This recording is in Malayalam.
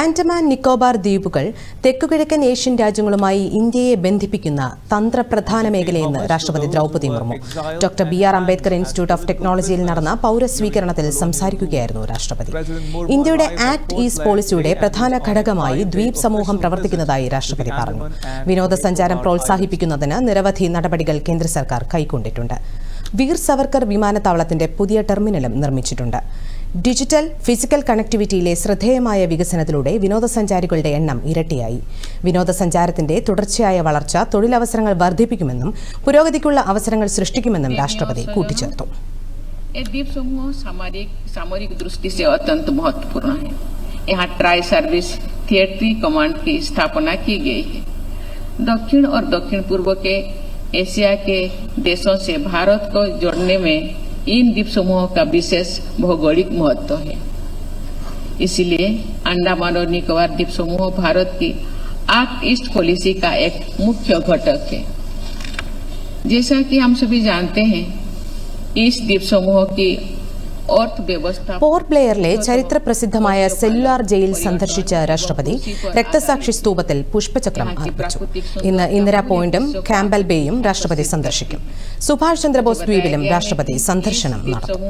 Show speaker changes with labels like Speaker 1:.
Speaker 1: ആൻഡമാൻ നിക്കോബാർ ദ്വീപുകൾ തെക്കുകിഴക്കൻ ഏഷ്യൻ രാജ്യങ്ങളുമായി ഇന്ത്യയെ ബന്ധിപ്പിക്കുന്ന തന്ത്രപ്രധാന മേഖലയെന്ന് രാഷ്ട്രപതി Droupadi Murmu. Doctor B R Ambedkar institute of ടെക്നോളജിയിൽ നടന്ന പൌരസ്വീകരണത്തിൽ സംസാരിക്കുകയായിരുന്നു രാഷ്ട്രപതി. ഇന്ത്യയുടെ ആക്ട് ഈസ് പോളിസിയുടെ പ്രധാന ഘടകമായി ദ്വീപ് സമൂഹം പ്രവർത്തിക്കുന്നതായി രാഷ്ട്രപതി പറഞ്ഞു. വിനോദസഞ്ചാരം പ്രോത്സാഹിപ്പിക്കുന്നതിന് നിരവധി നടപടികൾ കേന്ദ്ര സർക്കാർ കൈക്കൊണ്ടിട്ടുണ്ട്. വീർ സവർക്കർ വിമാനത്താവളത്തിന്റെ പുതിയ ടെർമിനലും നിർമ്മിച്ചിട്ടുണ്ട്. ഡിജിറ്റൽ ഫിസിക്കൽ കണക്ടിവിറ്റിയിലെ ശ്രദ്ധേയമായ വികസനത്തിലൂടെ വിനോദസഞ്ചാരികളുടെ എണ്ണം ഇരട്ടിയായി വിനോദസഞ്ചാരത്തിന്റെ തുടർച്ചയായ വളർച്ച തൊഴിലവസരങ്ങൾ വർദ്ധിപ്പിക്കുമെന്നും പുരോഗതിക്കുള്ള അവസരങ്ങൾ സൃഷ്ടിക്കുമെന്നും രാഷ്ട്രപതി കൂട്ടിച്ചേർത്തു
Speaker 2: ये द्वीप समूह सामरिक सामरिक दृष्टि से अत्यंत महत्वपूर्ण है यहाँ ट्राई सर्विस थिएटरी कमांड की स्थापना की गई है दक्षिण और दक्षिण पूर्व के एशिया के देशों से भारत को जोड़ने में इन द्वीप समूह का विशेष भौगोलिक महत्व है। इसलिए अंडामान और निकोबार द्वीप समूह भारत की एक्ट ईस्ट पॉलिसी का एक मुख्य घटक है। जैसा कि हम सभी जानते हैं इस द्वीप समूह की
Speaker 1: പോർട്ട് ബ്ലെയറിലെ ചരിത്ര പ്രസിദ്ധമായ സെല്ലുലാർ ജയിൽ സന്ദർശിച്ച രാഷ്ട്രപതി രക്തസാക്ഷി സ്തൂപത്തിൽ പുഷ്പചക്രം അർപ്പിച്ചു. ഇന്ന് ഇന്ദിരാ പോയിന്റും ക്യാമ്പൽ ബേയും രാഷ്ട്രപതി സന്ദർശിക്കും. സുഭാഷ് ചന്ദ്രബോസ് ദ്വീപിലും രാഷ്ട്രപതി സന്ദർശനം നടത്തും.